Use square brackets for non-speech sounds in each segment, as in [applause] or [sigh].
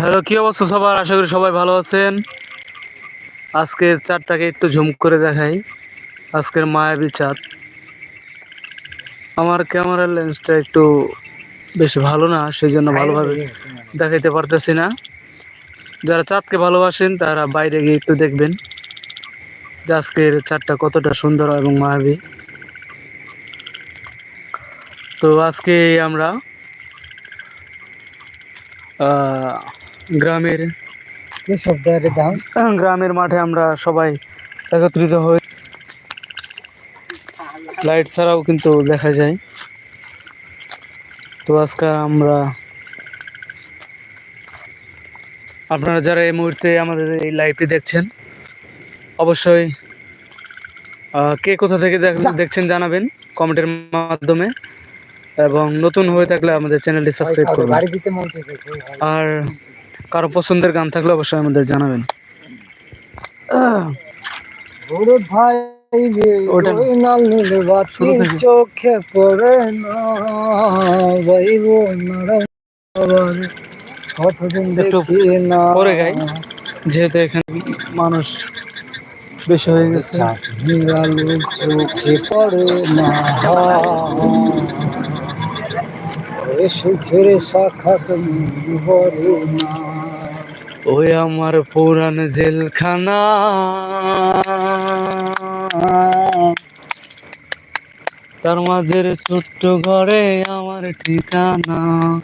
Hello কি অবস্থা সবার? আশা করি সবাই ভালো আছেন। আজকের চাঁদটাকে একটু ঝুম করে দেখাই। আজকের মায়াবী চাঁদ। আমার ক্যামেরার লেন্সটা একটু বেশ ভালো না সেই জন্য ভালোভাবে দেখাইতে পারতেছি না। যারা চাঁদকে ভালোবাসেন তারা বাইরে গিয়ে একটু দেখবেন যে আজকের চাঁদটা কতটা সুন্দর এবং মায়াবী। তো আজকে আমরা গ্রামের গ্রামের মাঠে আমরা সবাই একত্রিত হই। লাইট ছাড়াও কিন্তু দেখা যায়। তো আজকে আমরা আপনারা যারা এই মুহূর্তে আমাদের এই লাইভটি দেখছেন অবশ্যই কে কোথা থেকে দেখ- দেখছেন জানাবেন কমেন্টের মাধ্যমে। এবং নতুন হয়ে থাকলে আমাদের চ্যানেলটি সাবস্ক্রাইব করবেন। আর কারও পছন্দের গান থাকলে অবশ্যই আমাদের জানাবেন ভাই। চোখে পড়ে না ভাই বোনারা আবার কতদিন দেখি না পরে গাই। যেহেতু এখানে মানুষ বেশি হয়ে গেছে চোখে পড়ে না সুখের সাক্ষাৎ ভরে না ওই আমার পুরান জেলখানা। তার মাঝের ছোট্ট ঘরে আমার ঠিকানা।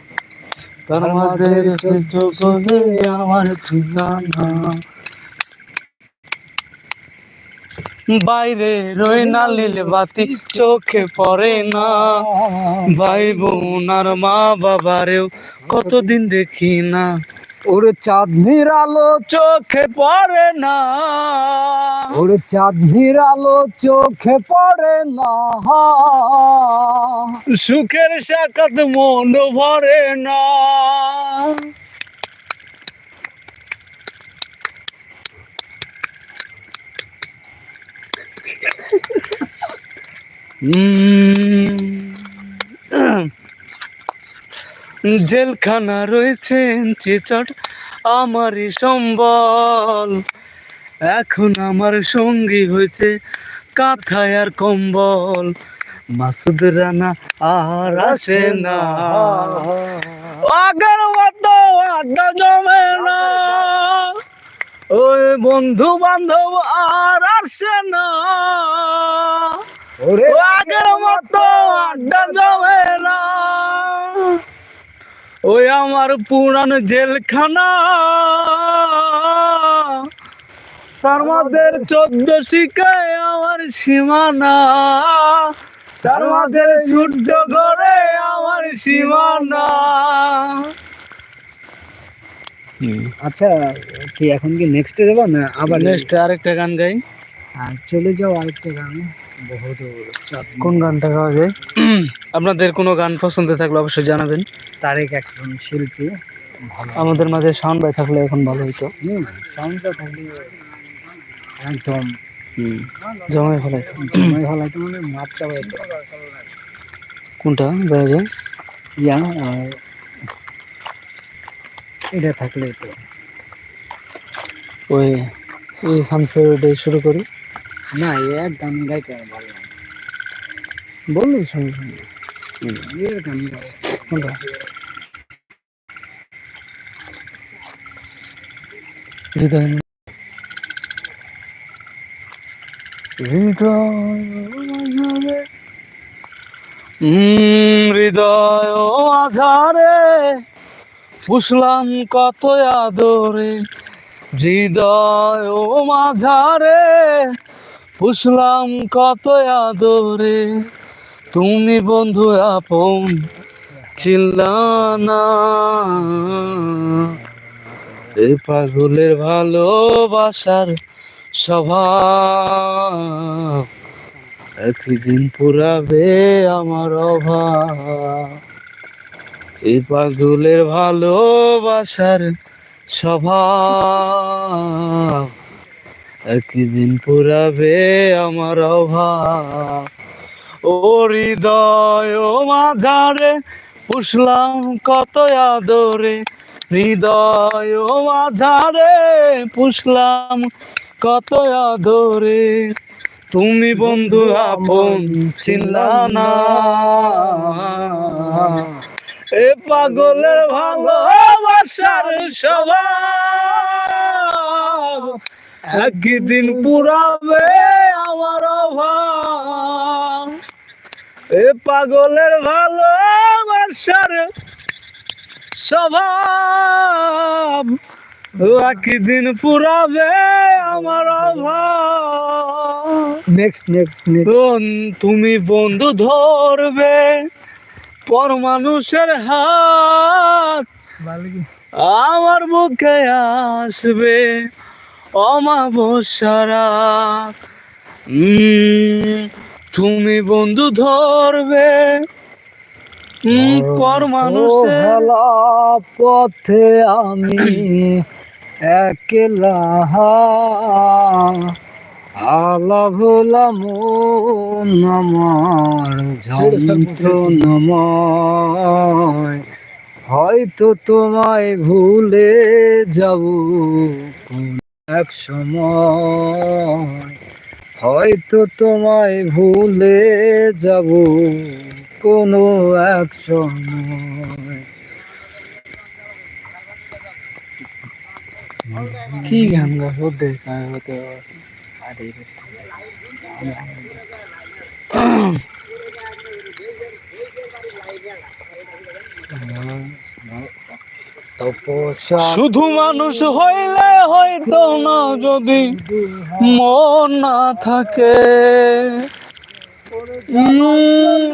তার মাঝের ছোট্ট ঘরে আমার ঠিকানা। বাইরে রই না নীল বাতি চোখে পড়ে না। ভাই বোন আর মা বাবারেও কতদিন দেখি না। ওরে চাঁদনির আলো চোখে পড়ে না। ওরে চাঁদনির আলো চোখে পড়ে না। সুখের সাকাত মন ভরে না। উম, জেলখানা রয়েছেন চিচট আমারই সম্বল। এখন আমার সঙ্গী হয়েছে কাঁথায় আর কম্বল। মাসুদ রানা আর আসে না। আড্ডা জমে না। ওই বন্ধু বান্ধব আর আসে না। আগের মতো আড্ডা জমে না। ওই আমার পুরান জেলখানা। তার মধ্যে চোদ্দ শিকায় আমার সীমানা। তার মধ্যে সূর্য ঘরে আমার সীমানা। আচ্ছা কি এখন কি নেক্সটে যাব না আবার নেক্সট আরেকটা গান গাই। চলে যাও আরেকটা গানে। কোন গানটা গাওয়া যায়? আপনাদের কোনো গান পছন্দ থাকলে অবশ্যই জানাবেন। তারেক একজন শিল্পী আমাদের মাঝে সাউন্ড বাই থাকলে এখন ভালো হইতো। হুম সাউন্ডটা থাকলে একদম জমাই সময় ভালো একটা মানে মাপটা কোনটা দেখা যায়? ইয়া আর এটা থাকলে তো। ওই এই সামসে শুরু করি। না এক গান গাইতে আমার ভালো লাগে বলুন সঙ্গে এর গান গাই হৃদয় হৃদয় আধারে পুষলাম কত আদরে। হৃদয় ও মাঝারে পুষলাম কত আদরে তুমি বন্ধু আপন চিল্লানা। এ পাগলের ভালোবাসার স্বভাব, একদিন পুরাবে আমার অভাব। এই পাগলের ভালোবাসার স্বভাব একদিন পুরাবে আমার অভাব। ও হৃদয় ও মাঝারে, পুষলাম কত আদরে। হৃদয় মাঝারে, পুষলাম কত আদরে। তুমি বন্ধু আপন চিনলা না। এ পাগলের ভালোবাসার স্বভাব। একদিন পুরাবে আমার অভাব। এ পাগলের ভালোবাসার স্বভাব। একদিন পুরাবে আমার অভাব। নেক্সট নেক্সট নেক্সট তুমি বন্ধু ধরবে পর মানুষের হাত। আমার মুখে আসবে। অমাবস্যারা। তুমি বন্ধু ধরবে। পর মানুষের ভালা পথে আমি একলা। আলা ভোলা মন আমার যন্ত্রণাময়। হয়তো তোমায় ভুলে যাব। এক সময় হয়তো তোমায় ভুলে যাব কোনো এক সময়। কি গান গাবো? দেখা শুধু মানুষ হইলে হয়তো না যদি মন না থাকে।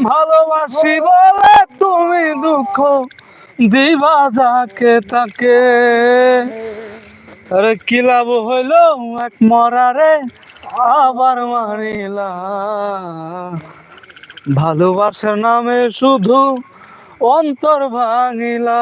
ভালোবাসি বলে তুমি দুঃখ দিবা যাকে তাকে। আরে কি লাভ হইল এক মরারে আবার মারিলা ভালোবাসার নামে শুধু অন্তর ভাঙিলা।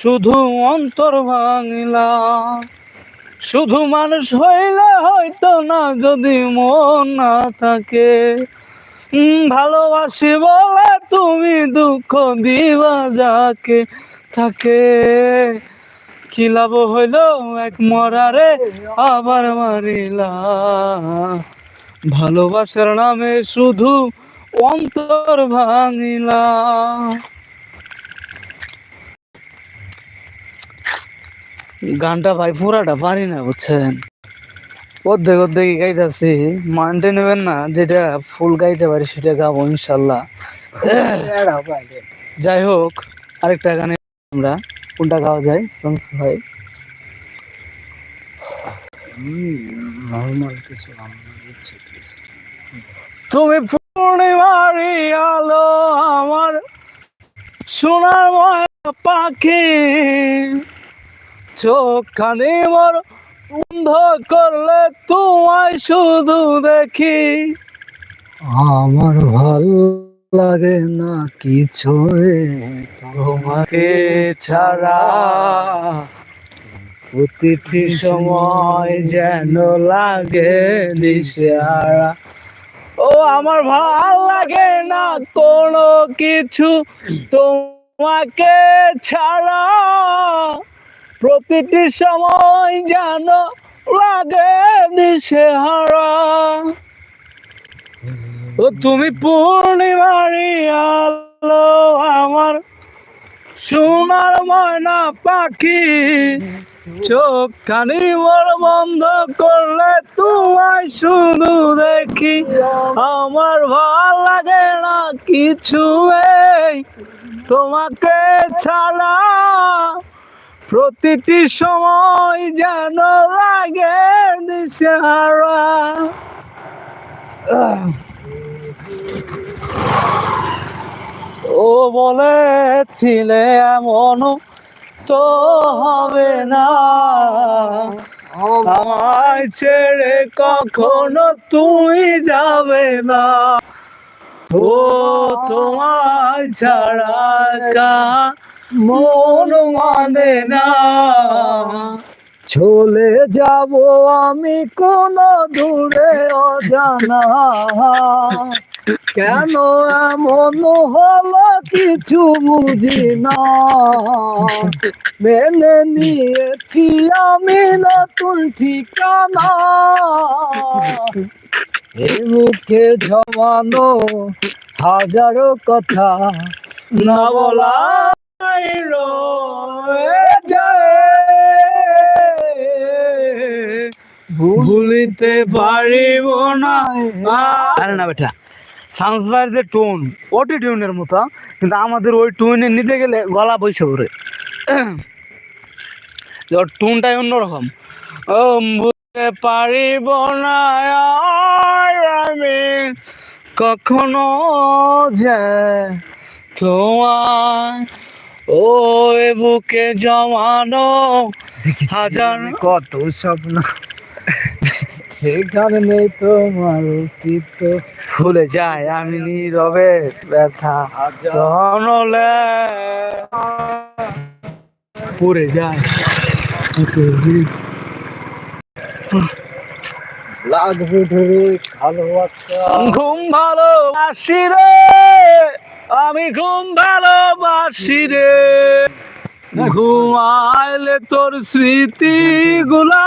শুধু অন্তর ভাঙিলা। শুধু মানুষ হইলে হয়তো না, যদি মন না থাকে। ভালোবাসি বলে তুমি দুঃখ দিবা যাকে থাকে। কি লাভ হইল এক মরারে আবার মারিলা। ভালোবাসার নামে শুধু অন্তর ভাঙিলা। গানটা ভাই পুরাটা পারি না বুঝছেন? অর্ধেক অর্ধেক গাইতেছি। মানতে নেবেন না যেটা ফুল গাইতে পারি সেটা গাবো ইনশাল্লাহ। যাই হোক আরেকটা গানে আমরা কোনটা গাওয়া যায় সংস ভাই। তুমি পূর্ণিমারি আলো আমার সোনার পাখি। চোখ খানি মোর বন্ধ করলে তোমায় শুধু দেখি। আমার ভালো লাগে না কিছু তোমাকে ছাড়া প্রতিটি সময় যেন লাগে দিশেহারা ও আমার ভালো লাগে না কোনো কিছু তোমাকে ছাড়া। প্রতিটি সময় যেন লাগে দিশেহারা ও তুমি পূর্ণিমারি আলো, আমার সোনার ময়না পাখি চোখ খানি মোর বন্ধ করলে তোমায় শুধু দেখি। আমার ভালো লাগে না কিছু তোমাকে ছাড়া। প্রতিটি সময় যেন লাগে দিশেহারা। ও বলেছিলে এমন তো হবে না। আমায় ছেড়ে কখনো তুমি যাবে না। ও তোমায় ছাড়া কা মন মানে না। চলে যাব আমি কোন দূরে অজানা। কেন এমন হলো কিছু বুঝি না। মেনে নিয়েছি আমি নতুন ঠিকানা। এই মুখে জমানো হাজারো কথা না যায় ভুলিতে পারিব না। আরে না বেটা সাউন্ডবার যে টোন ওটি টিউনের মতো, কিন্তু আমাদের ওই টোনে নিতে গেলে গলা বইসে ওরে। ওর টোনটাই অন্যরকম। বুঝতে পারিব না আমি কখনো যে তোমার ও বুকে জমানো হাজার কত স্বপ্ন। সেখানে তোমার অস্তিত্ব। ভুলে যায় আমি নীরবে ব্যথা। হলে পুড়ে যায়। লাগবে ধরে ভালো ঘুম ভালোবাসি রে। আমি ঘুম ভালোবাসি রে। ঘুমাইলে তোর স্মৃতি গুলা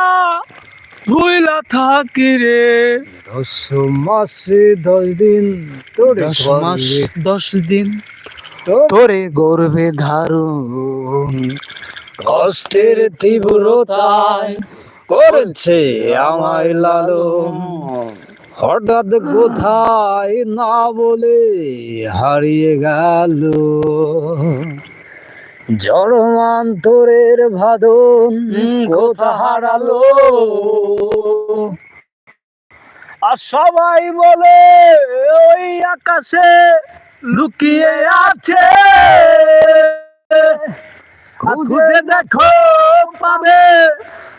ভুইলা থাকি রে। দশ মাসে দশ দিন তোরে দশ মাস দশ দিন তোর গর্ভে ধারণ। কষ্টের তীব্রতায় করেছে আমায় লালন। হঠাৎ কোথায় না বলে হারিয়ে গেল। জড়মান্তরের ভাদন কোথা হারালো? আর সবাই বলে ওই আকাশে লুকিয়ে আছে। খুঁজে দেখো পাবে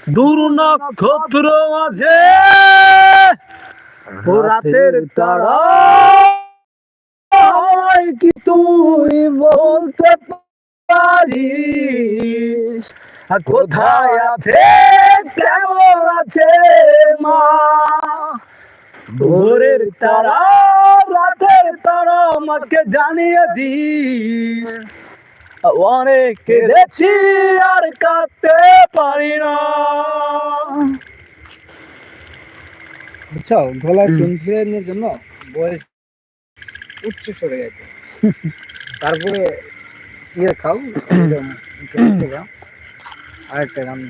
দূর নক্ষত্র মাঝে রাতের তারা কি তুই বলতে পারিস? কোথায় আছে? কেমন আছে মা? ভোরের তারা রাতের তারা আমাকে জানিয়ে দিস। অনেক কেঁদেছি আর কাঁদতে পারি না। বুঝছ গলায় টুন ফিরানোর জন্য বয়স উচ্চ সরে গেছে। তারপরে ইয়ে খাও। আরেকটা গান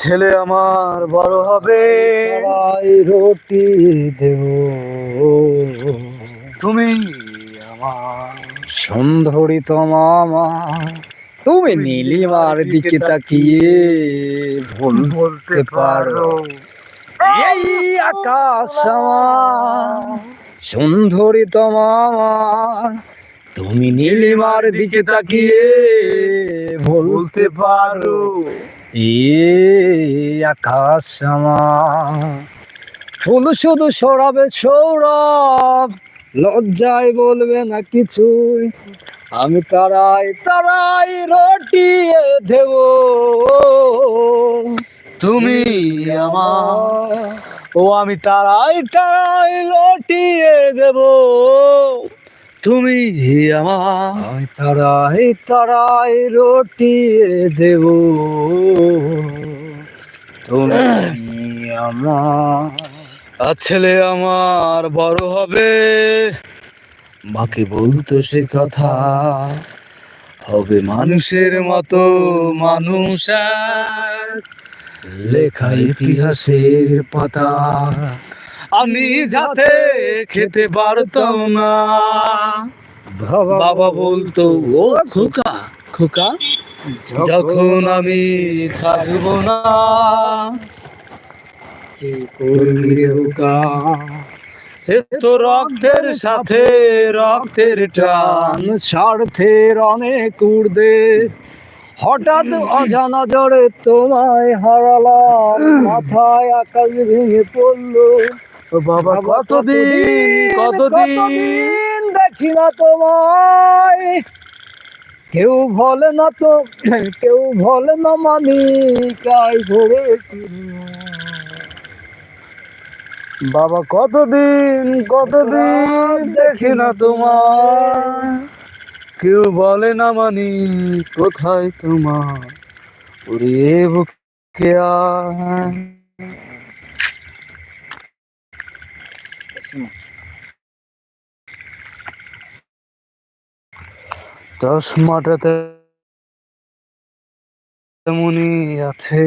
ছেলে আমার বড় হবে। রুটি দেব। তুমি আমার সুন্দরী মামা। তুমি নীলিমার দিকে তাকিয়ে ভুল বলতে পারো। এই আকাশ আমার সুন্দরী মামা তুমি নীলিমার দিকে তাকিয়ে বলতে পারো। এ আকাশ আমার ফুল শুধু সরাবে সৌরভ লজ্জায় বলবে না কিছুই। আমি তারাই তারাই রটিয়ে দেব। তুমি আমার। ও আমি তারাই তারাই লটিয়ে দেব। তুমি আমার। আমি তারাই তারাই রটিয়ে দেব। তুমি আমার। ছেলে আমার বড় হবে। বাকি বলতো সে কথা? হবে মানুষের মতো মানুষ। লেখা ইতিহাসের পাতা। আমি যাতে খেতে পারতাম না। বাবা বলতো, ও খোকা খোকা, যখন আমি থাকব না, কি করবি হুকা এ তো রক্তের সাথে রক্তের টান। স্বার্থের অনেক উর্দে হঠাৎ অজানা জড়ে তোমায় হারালাম। মাথায় আকাশ ভেঙে পড়ল। বাবা কতদিন কতদিন দেখি না তোমায়। কেউ বলে না তো কেউ বলে না মানি কাই ভরে বাবা কতদিন কতদিন দেখি না তোমার কেউ বলে না মানি কোথায় তোমার ওরে বুকে আয়। চশমাটাতে তেমনই আছে।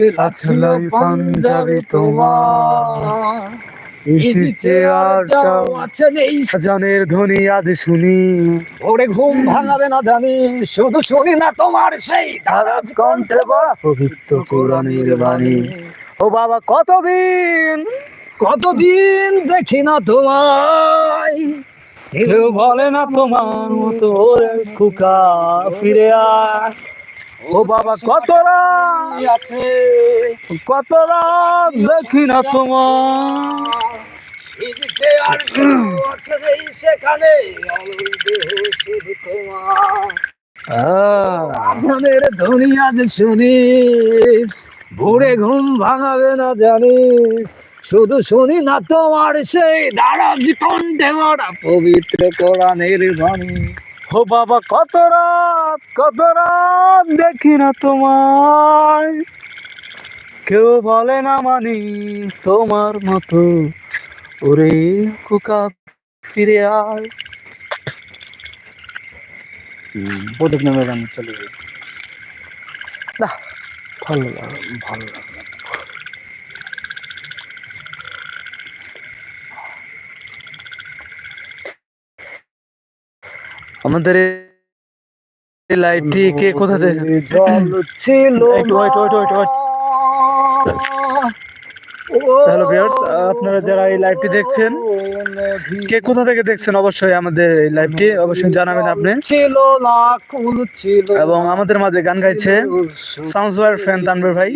লাই পাঞ্জাবি তোমার। এসেছে আরটাও আছে নেই। জানের ধ্বনি আজ শুনি। ওরে ঘুম ভাঙাবে না জানি শুধু শুনি না তোমার সেই ধারাজ কণ্ঠে বা পবিত্র কোরআনের বাণী। ও বাবা কতদিন? কতদিন দেখি না তোমায়। কেউ বলে না তোমার মতো ওরে খুকা ফিরে আয়। ও বাবা কত আছে। কত রাত? দেখি না তোমার সেখানে তোমার ধ্বনি আজ শুনি ভোরে ঘুম ভাঙাবে না জানি। শুধু শুনি না তোমার সেই দারাজ কণ্ঠে ভরা পবিত্র কোরআনের বাণী ও বাবা কত রাত কত রাত দেখি না তোমায়। কেউ বলে না মানি তোমার মতো। ওরে কুকা ফিরে আয়। প্রদীপ নামে গান চলে ভালো ভালো লাগে আমাদের এই লাইভটি কে কোথা থেকে ছিল একটু. হ্যালো ভিউয়ার্স আপনারা যারা এই লাইভটি দেখছেন কে কোথা থেকে দেখছেন অবশ্যই আমাদের এই লাইভটি অবশ্যই জানাবেন আপনি। এবং আমাদের মাঝে গান গাইছে সাউন্ডস ওয়ার ফ্যান তানভীর ভাই।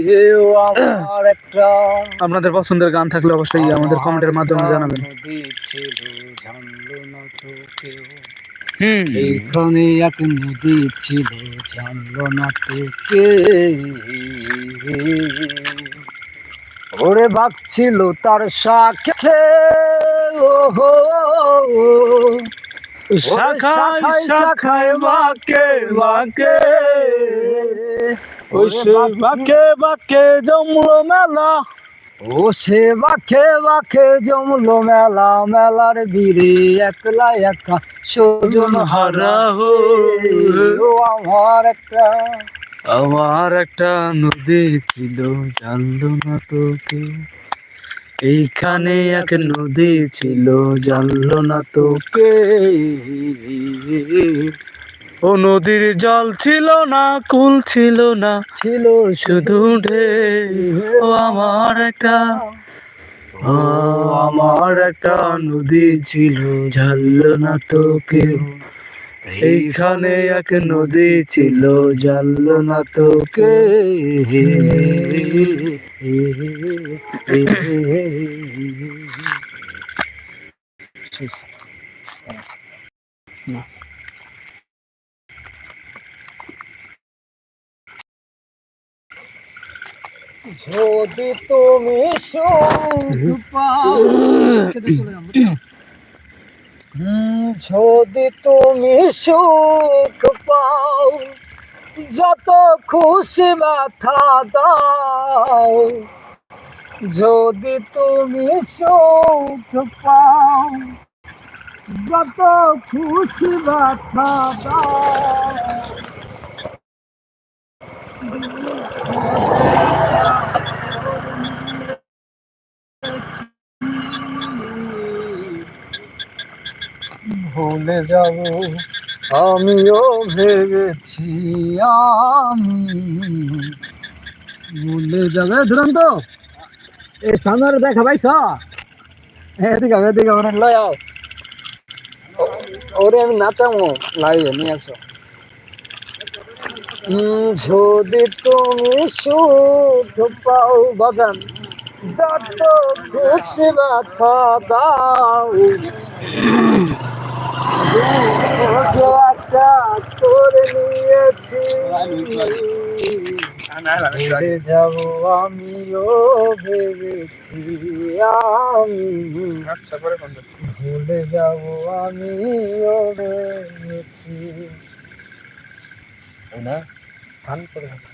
আপনাদের পছন্দের গান থাকলে অবশ্যই আমাদের কমেন্টের মাধ্যমে জানাবেন। এইখানে এক নদী ছিল জানলো না তো কে। ওরে বাঘ ছিল তার শাখে ও হো শাখায় শাখায় বাকে বাকে ওই বাকে বাকে জমলো মেলা। ও সে বাখে বাখে জমলো মেলা, মেলার বীরে একলা একা, সজন হারা ও আমার একটা আমার একটা নদী ছিল, জানলো না তো কেউ এইখানে এক নদী ছিল, জানলো না তো কে ও নদীর জল ছিল না কুল ছিল না। ছিল শুধু ঢেউ ও আমার একটা ও আমার একটা নদী ছিল জানলো না তো কেউ। এইখানে এক নদী ছিল জানলো না তো কে [laughs] যদি তুমি যদি তুমি সুখ পাও যত খুশি মাথা দাও যদি তুমি সুখ পাও যত খুশি মাথা দাও। ভুলে যাব। আমিও ভেবেছি আমি ভুলে যাবে। দুরন্ত এই সামনে দেখা ভাই এদিকে এদিকে ওরে লয় আও। ওরে আমি নাচামো লাইভে নিয়ে আসো। যদি তুমি সুখ পাও বাগান, যত খুশি ব্যথা দাও। যাব আমিও ভেবেছি আমি। ভুলে যাব আমিও ভেবেছি। না? ধান করে কথা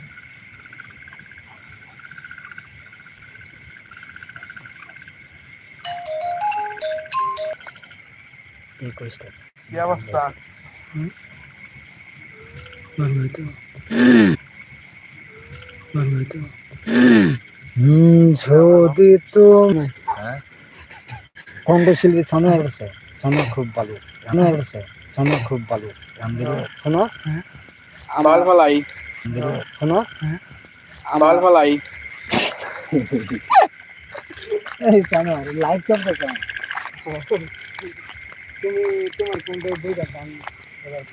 এই কইসটা কি অবস্থা যদি তুমি কণ্ঠশিল্পী সামনে আসছে সামনে খুব ভালো সামনে আসছে সামনে খুব ভালো গান দিল শোনো বাল ফালাই দিল শোনো বাল ফালাই এই সামনে লাইভ করতে কেন তুমি তোমার কণ্ঠ দুইটা গান কার হাত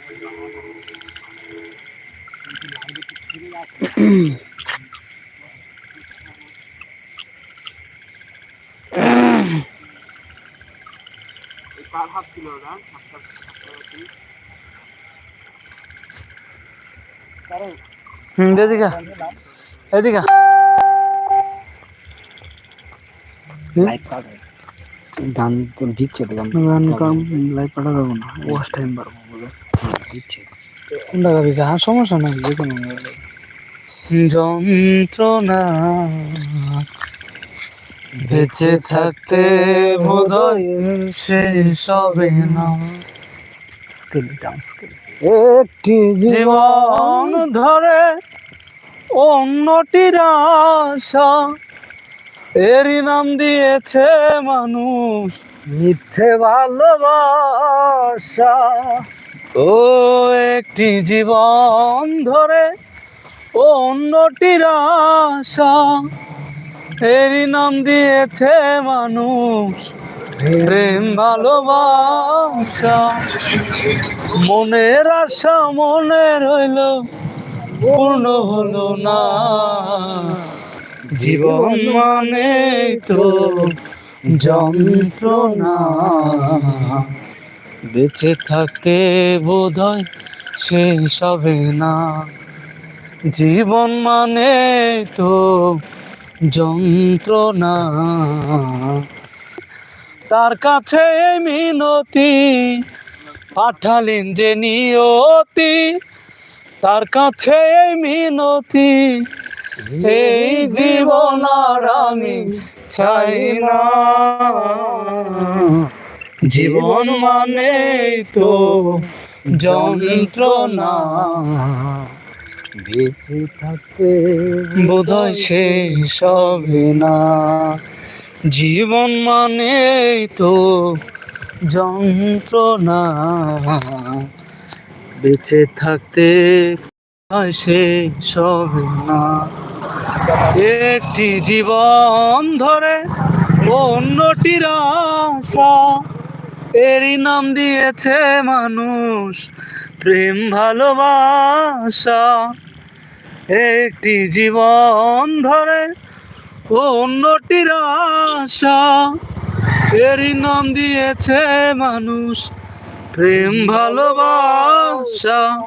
ছিল ওটা হুম এদিকে এদিকে লাইভ তো দিচ্ছে তো গান। গান কাম লাইভ পাঠা যাব না। ওয়াশ টাইম পারব দিচ্ছে কোনটা গাবি গা? সমস্যা নাই যে কোনো। যন্ত্রণা। বেঁচে থাকতে শেষ হবে না। একটি জীবন ধরে অন্যটির আশা এরই নাম দিয়েছে মানুষ মিথ্যে ভালোবাসা। ও একটি জীবন ধরে অন্যটির আশা, এরই নাম দিয়েছে মানুষ, প্রেম, ভালোবাসা। মনের আশা মনে রইল, পূর্ণ হলো না। জীবন মানে তো যন্ত্রণা। বেঁচে থাকতে বোধ হয় শেষ হবে না। জীবন মানে তো যন্ত্রণা। তার কাছে মিনতি পাঠালেন যে নিয়তি। তার কাছে মিনতি, এই জীবন আর আমি চাই না। জীবন মানে তো যন্ত্রণা। বেঁচে থাকতে বোধহয় শেষ হবে না। জীবন মানে তো যন্ত্রণা। বেঁচে থাকতে শেষ হবে না। একটি জীবন ধরে অন্যটির আশা, এরই নাম দিয়েছে মানুষ প্রেম ভালোবাসা। একটি জীবন ধরে অন্যটির আশা। এরই নাম দিয়েছে মানুষ প্রেম, ভালোবাসা।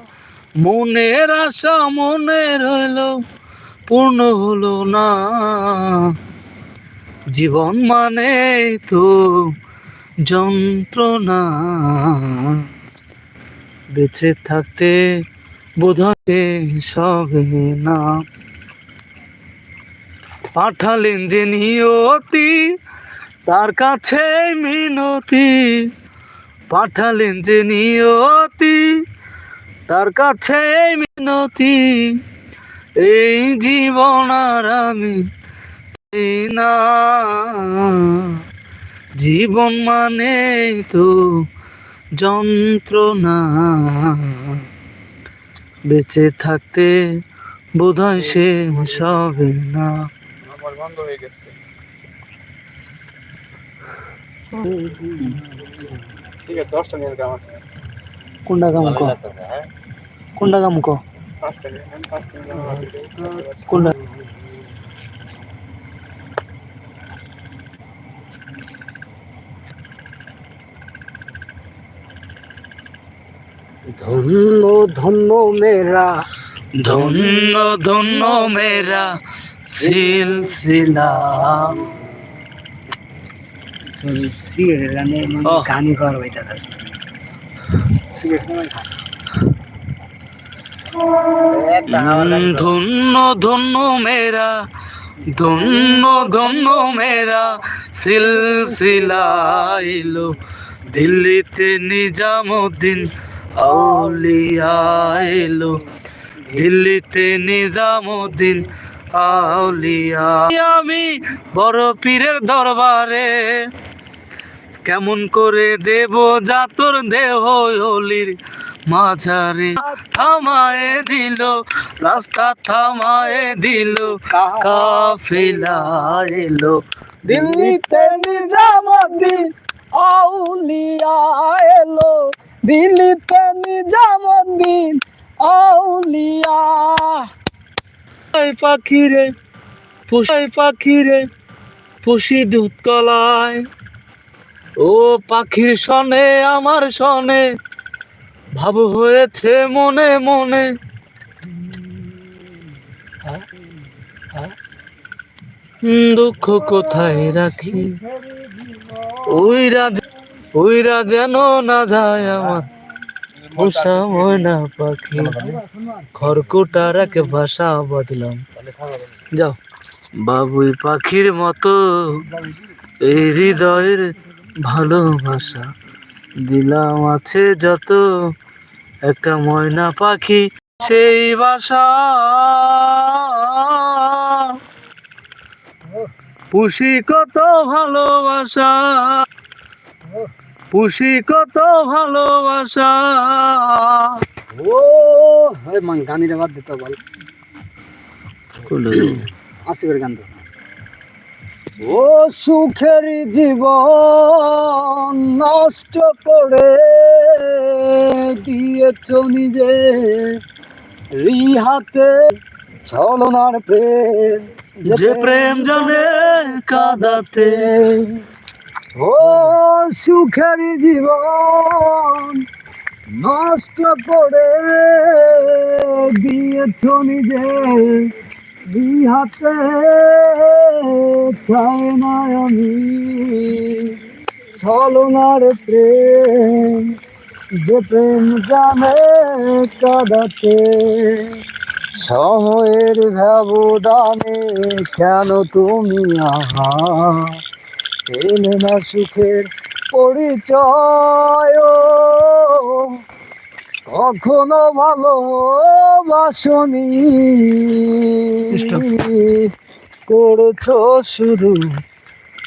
মনের আশা, মনে রইল, পূর্ণ হলো না। জীবন মানে তো যন্ত্রণা। বেঁচে থাকতে বোধহয় সবে না। পাঠালেন যে নিয়তি, তার কাছে মিনতি। পাঠালেন যে নিয়তি, তার কাছে মিনতি। এই জীবন আর আমি না। জীবন মানে তো যন্ত্রণা। বেঁচে থাকতে বোধহয় সে সবে না। আমার বন্ধ হয়ে গেছে। ঠিক আছে দশটা নিয়ে কাম আছে কোনটা কাম ক কোনটা কাম ক পাঁচটা। কোনটা? ধন্য ধন্য মেরা ধন্য ধন্য মেরা সিলসিলা গানে কর হইতা ধন্য ধন্য মেরা ধন্য ধন্য মেরা সিলসিলা এলো। দিল্লিতে নিজামুদ্দিন আউলিয়া এলো দিল্লিতে নিজামুদ্দিন আউলিয়া। আমি বড় পীরের দরবারে কেমন করে দেব জাতর দেহ হলির মাঝারে। থামায়ে দিল, রাস্তা থামায়ে দিল, কাফিলা এলো। দিল্লিতে নিজামুদ্দিন আউলিয়া এলো। দিল্লিতে নিজামুদ্দিন আউলিয়া। ওই পাখিরে পুষাই পাখিরে, পুষি দুধ কলায় ও পাখির সনে আমার সনে ভাব হয়েছে মনে মনে। দুঃখ কোথায় রাখি? ওই যে- ওইরা যেন না যায় আমার। পোষা ময়না পাখি। খড়কুটার এক ভাষা বদলাম। যাও। বাবুই পাখির মতো এই হৃদয়ের ভালোবাসা। দিলাম আছে যত একটা ময়না পাখি সেই বাসা পুষি কত ভালোবাসা। পুষি কত ভালোবাসা। ও ওই মান গানিরে বাদ দিতে বল। আসিবের গান তো ও সুখের জীবন নষ্ট করে দিয়েছ নিজে। রিহাতে ছলনার প্রেম যে প্রেম জানে কাদাতে। ও সুখের জীবন নষ্ট করে দিয়েছ নিজে হাতে চাই না আমি। ছলনার প্রেম যে প্রেম জানে কাদাতে, সময়ের ব্যবধানে কেন তুমি আহা এলে না সুখের পরিচয়। কখনো ভালো বাসনি. করেছ শুধু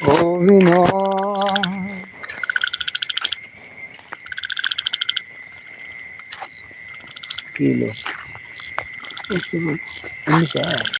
অভিনয়। কিলো